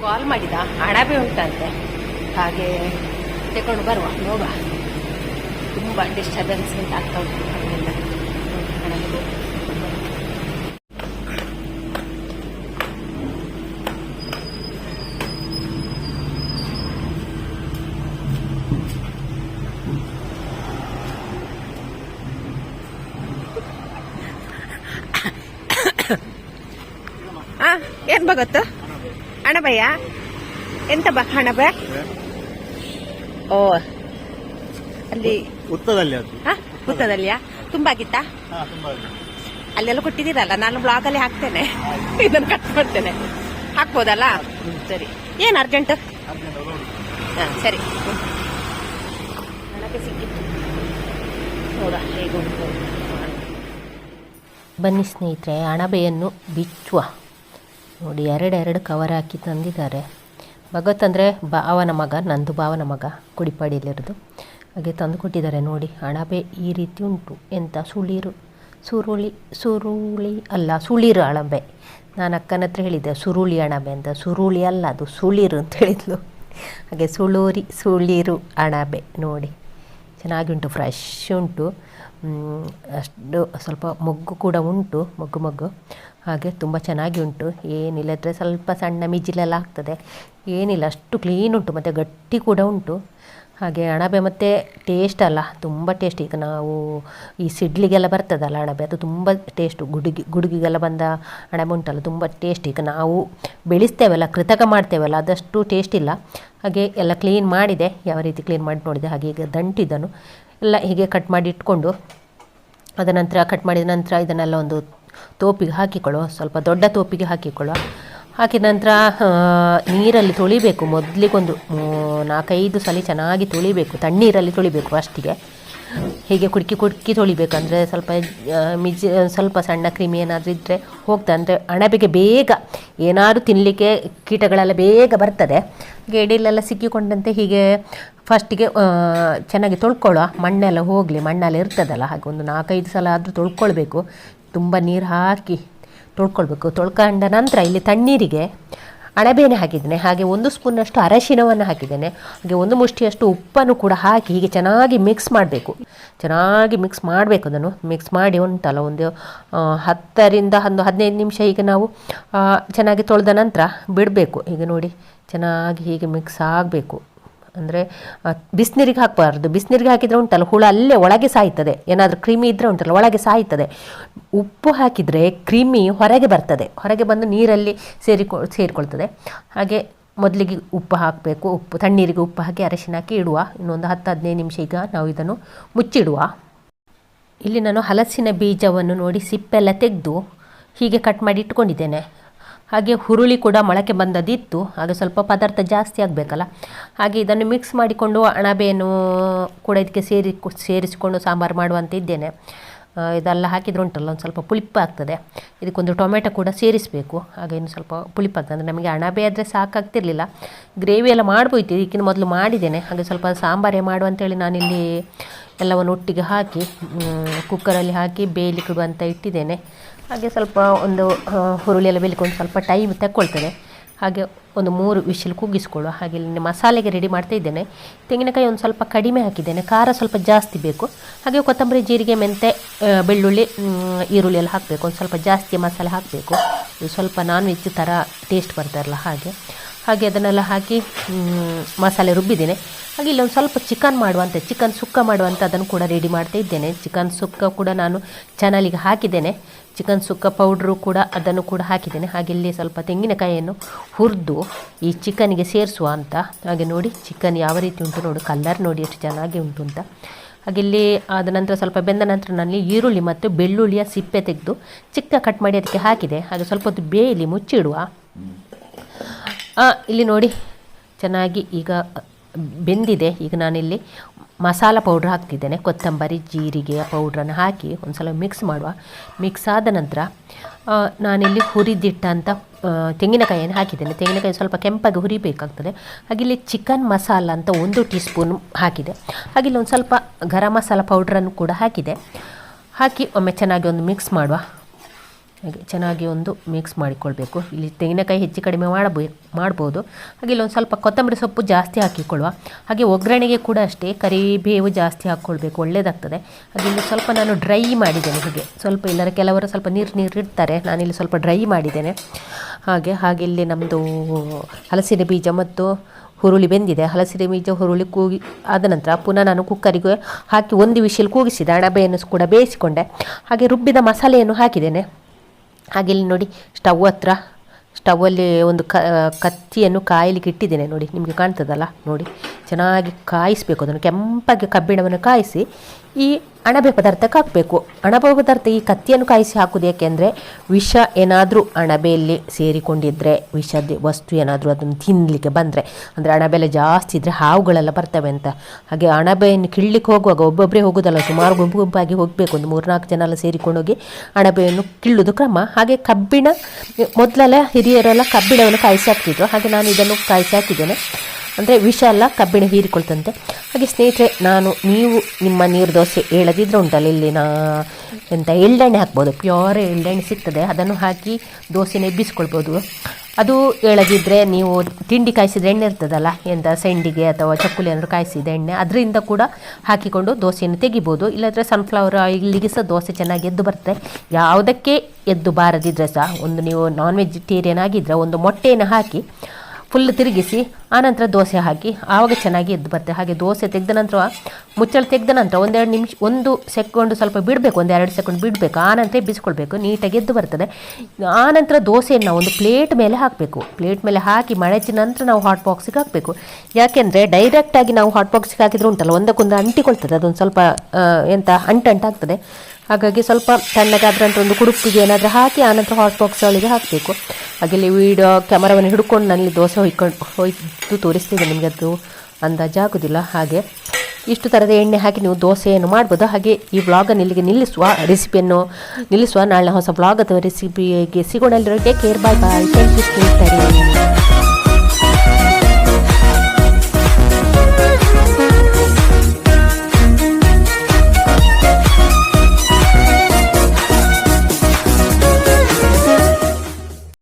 ಕಾಲ್ ಮಾಡಿದ ಅಣಬೆ ಉಂಟಂತೆ ಹಾಗೆ ತಗೊಂಡು ಬರುವ ನೋಡುವ ತುಂಬ ಡಿಸ್ಟರ್ಬೆನ್ಸ್ ಅಂತ ಆಗ್ತಾ ಉಂಟು ಆ ಏನ್ ಬಗೊತ್ತು ಅಣಬಯ್ಯ ಎಂತ ಬ ಅಣಬಯ್ಯ ಓ ಅಲ್ಲಿ ಉತ್ತದಲ್ಲಿ ಅದು. ಹಾ? ಹುತ್ತದಲ್ಲಿಯಾ ತುಂಬಾ ಆಗಿತ್ತಾ? ಹಾ ತುಂಬಾ ಇದೆ. ಅಲ್ಲೆಲ್ಲ ಕೊಟ್ಟಿದ್ದೀರಲ್ಲ ನಾನು ಬ್ಲಾಗ್ ಅಲ್ಲಿ ಹಾಕ್ತೇನೆ. ಇದನ್ನು ಕಟ್ ಮಾಡ್ತೇನೆ. ಹಾಕ್ಬೋದಲ್ಲ? ಸರಿ. ಏನು ಅರ್ಜೆಂಟ್ ಹಾಂ ಸರಿ. ಸಿಕ್ಕಿತ್ತು. ನೋಡ ಹೇಗೆ ಬನ್ನಿ ಸ್ನೇಹಿತರೆ ಅಣಬೆಯನ್ನು ಬಿಚ್ಚುವ. ನೋಡಿ, ಎರಡೆರಡು ಕವರ್ ಹಾಕಿ ತಂದಿದ್ದಾರೆ. ಭಗತ್ ಅಂದರೆ ಭಾವನ ಮಗ, ನಂದು ಭಾವನ ಮಗ, ಕುಡಿಪಾಡಿಯಲ್ಲಿರೋದು. ಹಾಗೆ ತಂದು ಕೊಟ್ಟಿದ್ದಾರೆ ನೋಡಿ, ಅಣಬೆ ಈ ರೀತಿ ಉಂಟು ಎಂಥ ಸುಳಿರು, ಸುರುಳಿ ಸುರುಳಿ ಅಲ್ಲ, ಸುಳಿರು ಅಣಬೆ. ನಾನು ಅಕ್ಕನ ಹತ್ರ ಹೇಳಿದ್ದೆ, ಸುರುಳಿ ಅಣಬೆ ಅಂತ. ಸುರುಳಿ ಅಲ್ಲ, ಅದು ಸುಳಿರು ಅಂತ ಹೇಳಿದ್ಲು. ಹಾಗೆ ಸುಳೂರಿ, ಸುಳಿರು ಅಣಬೆ ನೋಡಿ. ಚೆನ್ನಾಗಿ ಉಂಟು ಫ್ರೆಶ್ ಉಂಟು. ಅಷ್ಟು ಸ್ವಲ್ಪ ಮೊಗ್ಗು ಕೂಡ ಉಂಟು, ಮೊಗ್ಗು ಮೊಗ್ಗು. ಹಾಗೆ ತುಂಬ ಚೆನ್ನಾಗಿ ಉಂಟು. ಏನಿಲ್ಲದ್ರೆ ಸ್ವಲ್ಪ ಸಣ್ಣ ಮಿಜಿಲೆಲ್ಲ ಆಗ್ತದೆ. ಏನಿಲ್ಲ, ಅಷ್ಟು ಕ್ಲೀನ್ ಉಂಟು, ಮತ್ತು ಗಟ್ಟಿ ಕೂಡ ಉಂಟು. ಹಾಗೆ ಅಣಬೆ ಮತ್ತು ಟೇಸ್ಟ್ ಅಲ್ಲ, ತುಂಬ ಟೇಸ್ಟ್ ಈಗ ನಾವು ಈ ಸಿಡ್ಲಿಗೆಲ್ಲ ಬರ್ತದಲ್ಲ ಅಣಬೆ, ಅದು ತುಂಬ ಟೇಸ್ಟು ಗುಡುಗಿ, ಗುಡುಗಿಗೆಲ್ಲ ಬಂದ ಅಣಬೆ ಉಂಟಲ್ಲ, ತುಂಬ ಟೇಸ್ಟ್ ಈಗ ನಾವು ಬೆಳೆಸ್ತೇವಲ್ಲ, ಕೃತಕ ಮಾಡ್ತೇವಲ್ಲ, ಅದಷ್ಟು ಟೇಸ್ಟ್ ಇಲ್ಲ. ಹಾಗೆ ಎಲ್ಲ ಕ್ಲೀನ್ ಮಾಡಿದೆ, ಯಾವ ರೀತಿ ಕ್ಲೀನ್ ಮಾಡಿ ನೋಡಿದೆ, ಹಾಗೆ ಈಗ ದಂಟಿದ್ದನು ಎಲ್ಲ ಹೀಗೆ ಕಟ್ ಮಾಡಿ ಇಟ್ಕೊಂಡು, ಅದ ನಂತರ ಕಟ್ ಮಾಡಿದ ನಂತರ ಇದನ್ನೆಲ್ಲ ಒಂದು ತೋಪಿಗೆ ಹಾಕಿಕೊಳ್ಳುವ, ಸ್ವಲ್ಪ ದೊಡ್ಡ ತೋಪಿಗೆ ಹಾಕಿಕೊಳ್ಳುವ. ಹಾಕಿದ ನಂತರ ನೀರಲ್ಲಿ ತೊಳಿಬೇಕು. ಮೊದಲಿಗೊಂದು ನಾಲ್ಕೈದು ಸಲ ಚೆನ್ನಾಗಿ ತೊಳಿಬೇಕು. ತಣ್ಣೀರಲ್ಲಿ ತೊಳಿಬೇಕು ಫಸ್ಟಿಗೆ ಹೀಗೆ ಕುಡ್ಕಿ ಕುಡ್ಕಿ ತೊಳಿಬೇಕಂದ್ರೆ ಸ್ವಲ್ಪ ಮಿಜ್ ಸ್ವಲ್ಪ ಸಣ್ಣ ಕ್ರಿಮಿ ಏನಾದರೂ ಇದ್ದರೆ ಹೋಗ್ತದೆ ಅಂದರೆ ಅಣಬೆಗೆ ಬೇಗ ಏನಾದರೂ ತಿನ್ನಲಿಕ್ಕೆ ಕೀಟಗಳೆಲ್ಲ ಬೇಗ ಬರ್ತದೆ. ಗೇಡಿಲೆಲ್ಲ ಸಿಕ್ಕಿಕೊಂಡಂತೆ ಹೀಗೆ ಫಸ್ಟಿಗೆ ಚೆನ್ನಾಗಿ ತೊಳ್ಕೊಳ್ಳುವ. ಮಣ್ಣೆಲ್ಲ ಹೋಗಲಿ, ಮಣ್ಣೆಲ್ಲ ಇರ್ತದಲ್ಲ, ಹಾಗೆ ಒಂದು ನಾಲ್ಕೈದು ಸಲ ಆದರೂ ತೊಳ್ಕೊಳ್ಬೇಕು. ತುಂಬ ನೀರು ಹಾಕಿ ತೊಳ್ಕೊಳ್ಬೇಕು. ತೊಳ್ಕೊಂಡ ನಂತರ ಇಲ್ಲಿ ತಣ್ಣೀರಿಗೆ ಅಣಬೇನೆ ಹಾಕಿದ್ದೇನೆ. ಹಾಗೆ ಒಂದು ಸ್ಪೂನಷ್ಟು ಅರಶಿನವನ್ನು ಹಾಕಿದ್ದೇನೆ. ಹಾಗೆ ಒಂದು ಮುಷ್ಟಿಯಷ್ಟು ಉಪ್ಪನ್ನು ಕೂಡ ಹಾಕಿ ಹೀಗೆ ಚೆನ್ನಾಗಿ ಮಿಕ್ಸ್ ಮಾಡಬೇಕು. ಚೆನ್ನಾಗಿ ಮಿಕ್ಸ್ ಮಾಡಬೇಕು ಅದನ್ನು. ಮಿಕ್ಸ್ ಮಾಡಿ ಉಂಟಲ್ಲ, ಒಂದು ಹತ್ತರಿಂದ ಒಂದು ಹದಿನೈದು ನಿಮಿಷ ಈಗ ನಾವು ಚೆನ್ನಾಗಿ ತೊಳೆದ ನಂತರ ಬಿಡಬೇಕು. ಈಗ ನೋಡಿ, ಚೆನ್ನಾಗಿ ಹೀಗೆ ಮಿಕ್ಸ್ ಆಗಬೇಕು. ಅಂದರೆ ಬಿಸಿನೀರಿಗೆ ಹಾಕಬಾರ್ದು. ಬಿಸಿನೀರಿಗೆ ಹಾಕಿದರೆ ಉಂಟಲ್ಲ, ಹುಳ ಅಲ್ಲೇ ಒಳಗೆ ಸಾಯ್ತದೆ. ಏನಾದರೂ ಕ್ರಿಮಿ ಇದ್ದರೆ ಉಂಟಲ್ಲ, ಒಳಗೆ ಸಾಯ್ತದೆ. ಉಪ್ಪು ಹಾಕಿದರೆ ಕ್ರಿಮಿ ಹೊರಗೆ ಬರ್ತದೆ. ಹೊರಗೆ ಬಂದು ನೀರಲ್ಲಿ ಸೇರಿಕೊ, ಸೇರಿಕೊಳ್ತದೆ. ಹಾಗೆ ಮೊದಲಿಗೆ ಉಪ್ಪು ಹಾಕಬೇಕು. ಉಪ್ಪು, ತಣ್ಣೀರಿಗೆ ಉಪ್ಪು ಹಾಕಿ ಅರಶಿನ ಹಾಕಿ ಇಡುವ. ಇನ್ನೊಂದು ಹತ್ತು, ಹದಿನೈದು ನಿಮಿಷ ಈಗ ನಾವು ಇದನ್ನು ಮುಚ್ಚಿಡುವ. ಇಲ್ಲಿ ನಾನು ಹಲಸಿನ ಬೀಜವನ್ನು ನೋಡಿ ಸಿಪ್ಪೆಲ್ಲ ತೆಗೆದು ಹೀಗೆ ಕಟ್ ಮಾಡಿ ಇಟ್ಕೊಂಡಿದ್ದೇನೆ. ಹಾಗೆ ಹುರುಳಿ ಕೂಡ ಮೊಳಕೆ ಬಂದದಿತ್ತು ಹಾಗೆ ಸ್ವಲ್ಪ ಪದಾರ್ಥ ಜಾಸ್ತಿ ಆಗಬೇಕಲ್ಲ. ಹಾಗೆ ಇದನ್ನು ಮಿಕ್ಸ್ ಮಾಡಿಕೊಂಡು ಅಣಬೆಯನ್ನು ಕೂಡ ಇದಕ್ಕೆ ಸೇರಿ ಸೇರಿಸಿಕೊಂಡು ಸಾಂಬಾರು ಮಾಡುವಂತ ಇದ್ದೇನೆ. ಇದೆಲ್ಲ ಹಾಕಿದ್ರು ಉಂಟಲ್ಲ, ಒಂದು ಸ್ವಲ್ಪ ಪುಳಿಪಾಗ್ತದೆ ಇದಕ್ಕೊಂದು ಟೊಮೆಟೊ ಕೂಡ ಸೇರಿಸಬೇಕು. ಹಾಗೆ ಇನ್ನು ಸ್ವಲ್ಪ ಪುಳಿಪಾಗ್ತದೆ ಅಂದರೆ ನಮಗೆ ಅಣಬೆ ಆದರೆ ಸಾಕಾಗ್ತಿರಲಿಲ್ಲ. ಗ್ರೇವಿ ಎಲ್ಲ ಮಾಡ್ಬೋಯ್ತು, ಇದಕ್ಕಿಂತ ಮೊದಲು ಮಾಡಿದ್ದೇನೆ. ಹಾಗೆ ಸ್ವಲ್ಪ ಸಾಂಬಾರೇ ಮಾಡು ಅಂತೇಳಿ ನಾನಿಲ್ಲಿ ಎಲ್ಲವನ್ನು ಒಟ್ಟಿಗೆ ಹಾಕಿ ಕುಕ್ಕರಲ್ಲಿ ಹಾಕಿ ಬೇಯಲಿಕ್ಕೆ ಅಂತ ಇಟ್ಟಿದ್ದೇನೆ. ಹಾಗೆ ಸ್ವಲ್ಪ ಒಂದು ಹುರುಳಿ ಎಲ್ಲ ಬೇಯಲಿಕ್ಕೆ ಒಂದು ಸ್ವಲ್ಪ ಟೈಮ್ ತಗೊಳ್ತದೆ ಹಾಗೆ ಒಂದು ಮೂರು ವಿಷಲ್ ಕೂಗಿಸ್ಕೊಳ್ಳುವ ಹಾಗೆ ಇಲ್ಲಿ ಮಸಾಲೆಗೆ ರೆಡಿ ಮಾಡ್ತಾ ಇದ್ದೇನೆ. ತೆಂಗಿನಕಾಯಿ ಒಂದು ಸ್ವಲ್ಪ ಕಡಿಮೆ ಹಾಕಿದ್ದೇನೆ. ಖಾರ ಸ್ವಲ್ಪ ಜಾಸ್ತಿ ಬೇಕು. ಹಾಗೆ ಕೊತ್ತಂಬರಿ, ಜೀರಿಗೆ, ಮೆಂತೆ ಬೆಳ್ಳುಳ್ಳಿ ಈರುಳ್ಳಿ ಎಲ್ಲ ಹಾಕಬೇಕು. ಒಂದು ಸ್ವಲ್ಪ ಜಾಸ್ತಿ ಮಸಾಲೆ ಹಾಕಬೇಕು. ಸ್ವಲ್ಪ ನಾನ್ ವೆಜ್ ಥರ ಟೇಸ್ಟ್ ಬರ್ತಾರಲ್ಲ ಹಾಗೆ. ಹಾಗೆ ಅದನ್ನೆಲ್ಲ ಹಾಕಿ ಮಸಾಲೆ ರುಬ್ಬಿದ್ದೀನಿ. ಹಾಗೆ ಇಲ್ಲೊಂದು ಸ್ವಲ್ಪ ಚಿಕನ್ ಮಾಡುವಂಥ ಚಿಕನ್ ಸುಕ್ಕ ಮಾಡುವಂಥ ಅದನ್ನು ಕೂಡ ರೆಡಿ ಮಾಡ್ತಾ ಇದ್ದೇನೆ. ಚಿಕನ್ ಸುಕ್ಕ ಕೂಡ ನಾನು ಚಾನಲಿಗೆ ಹಾಕಿದ್ದೇನೆ. ಚಿಕನ್ ಸುಕ್ಕ ಪೌಡ್ರು ಕೂಡ ಅದನ್ನು ಕೂಡ ಹಾಕಿದ್ದೇನೆ. ಹಾಗೆ ಇಲ್ಲಿ ಸ್ವಲ್ಪ ತೆಂಗಿನಕಾಯಿಯನ್ನು ಹುರಿದು ಈ ಚಿಕನ್ಗೆ ಸೇರಿಸುವ ಅಂತ. ಹಾಗೆ ನೋಡಿ ಚಿಕನ್ ಯಾವ ರೀತಿ ಉಂಟು ನೋಡು ಕಲರ್ ನೋಡಿ ಎಷ್ಟು ಚೆನ್ನಾಗಿ ಉಂಟು ಅಂತ. ಹಾಗೆ ಇಲ್ಲಿ ಆದ ನಂತರ ಸ್ವಲ್ಪ ಬೆಂದ ನಂತರ ನಾನು ಈರುಳ್ಳಿ ಮತ್ತು ಬೆಳ್ಳುಳ್ಳಿಯ ಸಿಪ್ಪೆ ತೆಗೆದು ಚಿಕ್ಕ ಕಟ್ ಮಾಡಿ ಅದಕ್ಕೆ ಹಾಕಿದೆ. ಹಾಗೆ ಸ್ವಲ್ಪ ಹೊತ್ತು ಬೇಯಲಿ ಮುಚ್ಚಿಡುವ. ಇಲ್ಲಿ ನೋಡಿ. ಚೆನ್ನಾಗಿ ಈಗ ಬೆಂದಿದೆ. ಈಗ ನಾನಿಲ್ಲಿ ಮಸಾಲ ಪೌಡ್ರ್ ಹಾಕ್ತಿದ್ದೇನೆ. ಕೊತ್ತಂಬರಿ, ಜೀರಿಗೆ ಪೌಡ್ರನ್ನು ಹಾಕಿ ಒಂದು ಸಲ ಮಿಕ್ಸ್ ಮಾಡುವ. ಮಿಕ್ಸ್ ಆದ ನಂತರ ನಾನಿಲ್ಲಿ ಹುರಿದಿಟ್ಟಂಥ ತೆಂಗಿನಕಾಯಿಯನ್ನು ಹಾಕಿದ್ದೇನೆ. ತೆಂಗಿನಕಾಯಿ ಸ್ವಲ್ಪ ಕೆಂಪಾಗಿ ಹುರಿಬೇಕಾಗ್ತದೆ. ಇಲ್ಲಿ ಚಿಕನ್ ಮಸಾಲ ಅಂತ ಒಂದು ಟೀ ಸ್ಪೂನ್ ಹಾಕಿದೆ. ಹಾಗೆ ಇಲ್ಲಿ ಒಂದು ಸ್ವಲ್ಪ ಗರಂ ಮಸಾಲ ಪೌಡ್ರನ್ನು ಕೂಡ ಹಾಕಿದೆ. ಹಾಕಿ ಒಮ್ಮೆ ಚೆನ್ನಾಗಿ ಒಂದು ಮಿಕ್ಸ್ ಮಾಡುವ. ಹಾಗೆ ಚೆನ್ನಾಗಿ ಒಂದು ಮಿಕ್ಸ್ ಮಾಡಿಕೊಳ್ಬೇಕು. ಇಲ್ಲಿ ತೆಂಗಿನಕಾಯಿ ಹೆಚ್ಚು ಕಡಿಮೆ ಮಾಡಬೋ, ಮಾಡ್ಬೋದು. ಹಾಗೆ ಇಲ್ಲೊಂದು ಸ್ವಲ್ಪ ಕೊತ್ತಂಬರಿ ಸೊಪ್ಪು ಜಾಸ್ತಿ ಹಾಕಿಕೊಳ್ಳುವ. ಹಾಗೆ ಒಗ್ಗರಣೆಗೆ ಕೂಡ ಅಷ್ಟೇ ಕರಿಬೇವು ಜಾಸ್ತಿ ಹಾಕ್ಕೊಳ್ಬೇಕು. ಒಳ್ಳೆಯದಾಗ್ತದೆ ಹಾಗೆ ಇಲ್ಲಿ ಸ್ವಲ್ಪ ನಾನು ಡ್ರೈ ಮಾಡಿದ್ದೇನೆ ಹೀಗೆ. ಸ್ವಲ್ಪ ಇಲ್ಲರ ಕೆಲವರು ಸ್ವಲ್ಪ ನೀರು ನೀರು ಇಡ್ತಾರೆ. ನಾನಿಲ್ಲಿ ಸ್ವಲ್ಪ ಡ್ರೈ ಮಾಡಿದ್ದೇನೆ. ಹಾಗೆ ಹಾಗೆ ಇಲ್ಲಿ ನಮ್ಮದು ಹಲಸಿನ ಬೀಜ ಮತ್ತು ಹುರುಳಿ ಬೆಂದಿದೆ. ಹಲಸಿನ ಬೀಜ, ಹುರುಳಿ ಕೂಗಿ ಆದ ನಂತರ ಪುನಃ ನಾನು ಕುಕ್ಕರಿಗೆ ಹಾಕಿ ಒಂದು ವಿಷಲ್ ಕೂಗಿಸಿದೆ ಅಣಬೆಯನ್ನು ಕೂಡ ಬೇಯಿಸಿಕೊಂಡೆ. ಹಾಗೆ ರುಬ್ಬಿದ ಮಸಾಲೆಯನ್ನು ಹಾಕಿದ್ದೇನೆ. ಹಾಗೆ ಇಲ್ಲಿ ನೋಡಿ, ಸ್ಟವ್ ಹತ್ರ, ಸ್ಟವ್ವಲ್ಲಿ ಒಂದು ಕತ್ತಿಯನ್ನು ಕಾಯಲಿಕ್ಕೆ ಇಟ್ಟಿದ್ದೇನೆ ನೋಡಿ, ನಿಮಗೆ ಕಾಣ್ತದಲ್ಲ ನೋಡಿ. ಚೆನ್ನಾಗಿ ಕಾಯಿಸಬೇಕು ಅದನ್ನು, ಕೆಂಪಾಗಿ ಕಬ್ಬಿಣವನ್ನು ಕಾಯಿಸಿ ಈ ಅಣಬೆ ಪದಾರ್ಥಕ್ಕೆ ಹಾಕಬೇಕು. ಅಣಬೆ ಪದಾರ್ಥ ಈ ಕತ್ತಿಯನ್ನು ಕಾಯಿಸಿ ಹಾಕುವುದು ಯಾಕೆಂದರೆ ವಿಷ ಏನಾದರೂ ಅಣಬೆಯಲ್ಲಿ ಸೇರಿಕೊಂಡಿದ್ದರೆ ವಿಷದ ವಸ್ತು ಏನಾದರೂ ಅದನ್ನು ತಿನ್ನಲಿಕ್ಕೆ ಬಂದರೆ, ಅಂದರೆ ಅಣಬೆಲ್ಲ ಜಾಸ್ತಿ ಇದ್ದರೆ ಹಾವುಗಳೆಲ್ಲ ಬರ್ತವೆ ಅಂತ. ಹಾಗೆ ಅಣಬೆಯನ್ನು ಕೀಳ್ಲಿಕ್ಕೆ ಹೋಗುವಾಗ ಒಬ್ಬೊಬ್ಬರೇ ಹೋಗೋದಲ್ಲ, ಸುಮಾರು ಗುಂಪು ಗುಂಪಾಗಿ ಹೋಗಬೇಕು. ಒಂದು ಮೂರ್ನಾಲ್ಕು ಜನ ಎಲ್ಲ ಸೇರಿಕೊಂಡು ಹೋಗಿ ಅಣಬೆಯನ್ನು ಕೀಳುವುದು ಕ್ರಮ. ಹಾಗೆ ಕಬ್ಬಿಣ, ಮೊದಲೆಲ್ಲ ಹಿರಿಯರೆಲ್ಲ ಕಬ್ಬಿಣವನ್ನು ಕಾಯಿಸಿ ಹಾಕ್ತಿದ್ರು. ಹಾಗೆ ನಾನು ಇದನ್ನು ಕಾಯಿಸಿ ಹಾಕಿದ್ದೇನೆ. ಅಂದರೆ ವಿಷ ಅಲ್ಲ ಕಬ್ಬಿಣ ಹೀರಿಕೊಳ್ತಂತೆ. ಹಾಗೆ ಸ್ನೇಹಿತರೆ, ನಾನು, ನೀವು ನಿಮ್ಮ ನೀರು ದೋಸೆ ಹೇಳದಿದ್ರೆ ಉಂಟಲ್ಲ ಇಲ್ಲಿ ನಾ ಎಂತ ಎಳ್ಳೆಣ್ಣೆ ಹಾಕ್ಬೋದು. ಪ್ಯೂರ್ ಎಳ್ಳೆಣ್ಣೆ ಸಿಗ್ತದೆ, ಅದನ್ನು ಹಾಕಿ ದೋಸೆನ ಎಬ್ಬಿಸ್ಕೊಳ್ಬೋದು. ಅದು ಹೇಳದಿದ್ದರೆ ನೀವು ತಿಂಡಿ ಕಾಯಿಸಿದ ಎಣ್ಣೆ ಇರ್ತದಲ್ಲ, ಎಂತ ಸೆಂಡಿಗೆ ಅಥವಾ ಚಕ್ಕುಲಿ ಏನಾದ್ರು ಕಾಯಿಸಿದ ಎಣ್ಣೆ, ಅದರಿಂದ ಕೂಡ ಹಾಕಿಕೊಂಡು ದೋಸೆಯನ್ನು ತೆಗಿಬೋದು. ಇಲ್ಲಾಂದರೆ ಸನ್ಫ್ಲವರ್ ಆಯಿಲಿಗೆ ಸಹ ದೋಸೆ ಚೆನ್ನಾಗಿ ಎದ್ದು ಬರ್ತದೆ ಯಾವುದಕ್ಕೆ ಎದ್ದು ಬಾರದಿದ್ದರೆ ಸಹ, ಒಂದು ನೀವು ನಾನ್ ವೆಜಿಟೇರಿಯನ್ ಆಗಿದ್ದರೆ ಒಂದು ಮೊಟ್ಟೆಯನ್ನು ಹಾಕಿ ಫುಲ್ ತಿರುಗಿಸಿ ಆನಂತರ ದೋಸೆ ಹಾಕಿ, ಆವಾಗ ಚೆನ್ನಾಗಿ ಎದ್ದು ಬರ್ತದೆ ಹಾಗೆ ದೋಸೆ ತೆಗೆದ ನಂತರ, ಮುಚ್ಚಳ ತೆಗೆದ ನಂತರ ಒಂದೆರಡು ನಿಮಿಷ, ಒಂದು ಸೆಕೆಂಡ್ ಸ್ವಲ್ಪ ಬಿಡಬೇಕು ಒಂದು ಎರಡು ಸೆಕೆಂಡ್ ಬಿಡಬೇಕು ಆನಂತರ ಬಿಸಿಕೊಳ್ಬೇಕು, ನೀಟಾಗಿ ಎದ್ದು ಬರ್ತದೆ. ಆನಂತರ ದೋಸೆಯನ್ನು ಒಂದು ಪ್ಲೇಟ್ ಮೇಲೆ ಹಾಕಬೇಕು. ಪ್ಲೇಟ್ ಮೇಲೆ ಹಾಕಿ ಮಡಚಿದ ನಂತರ ನಾವು ಹಾಟ್ ಬಾಕ್ಸಿಗೆ ಹಾಕಬೇಕು. ಯಾಕೆಂದರೆ ಡೈರೆಕ್ಟಾಗಿ ನಾವು ಹಾಟ್ ಬಾಕ್ಸಿಗೆ ಹಾಕಿದ್ರೆ ಉಂಟಲ್ಲ, ಒಂದಕ್ಕೊಂದು ಅಂಟಿಕೊಳ್ತದೆ, ಅದೊಂದು ಸ್ವಲ್ಪ ಎಂತ, ಅಂಟಂಟಾಗ್ತದೆ. ಹಾಗಾಗಿ ಸ್ವಲ್ಪ ತಣ್ಣಗಾದ್ರಂತ ಒಂದು ಕುಡುಪಿಗೆ ಏನಾದರೂ ಹಾಕಿ, ಆನಂತರ ಹಾಟ್ ಬಾಕ್ಸ್ ಒಳಗೆ ಹಾಕಬೇಕು. ಹಾಗೆ ಇಲ್ಲಿ ವೀಡಿಯೋ ಕ್ಯಾಮರಾವನ್ನು ಹಿಡ್ಕೊಂಡು ನಾನು ದೋಸೆ ಹೊಯ್ಕೊಂಡು ಹೊಯ್ದು ತೋರಿಸ್ತಿದ್ದೆ ನಿಮಗೆ, ಅದು ಅಂದಾಜಾಗೋದಿಲ್ಲ ಹಾಗೆ ಇಷ್ಟು ಥರದ ಎಣ್ಣೆ ಹಾಕಿ ನೀವು ದೋಸೆಯನ್ನು ಮಾಡ್ಬೋದು. ಹಾಗೆ ಈ ವ್ಲಾಗನ್ನು ಇಲ್ಲಿಗೆ ನಿಲ್ಲಿಸುವ ರೆಸಿಪಿಯನ್ನು ನಿಲ್ಲಿಸುವ ನಾಳೆ ಹೊಸ ವ್ಲಾಗ್ ಅಥವಾ ರೆಸಿಪಿಗೆ ಸಿಗೋಣ. Take care bye bye thank you ಸ್ನೇಹಿತರೆ.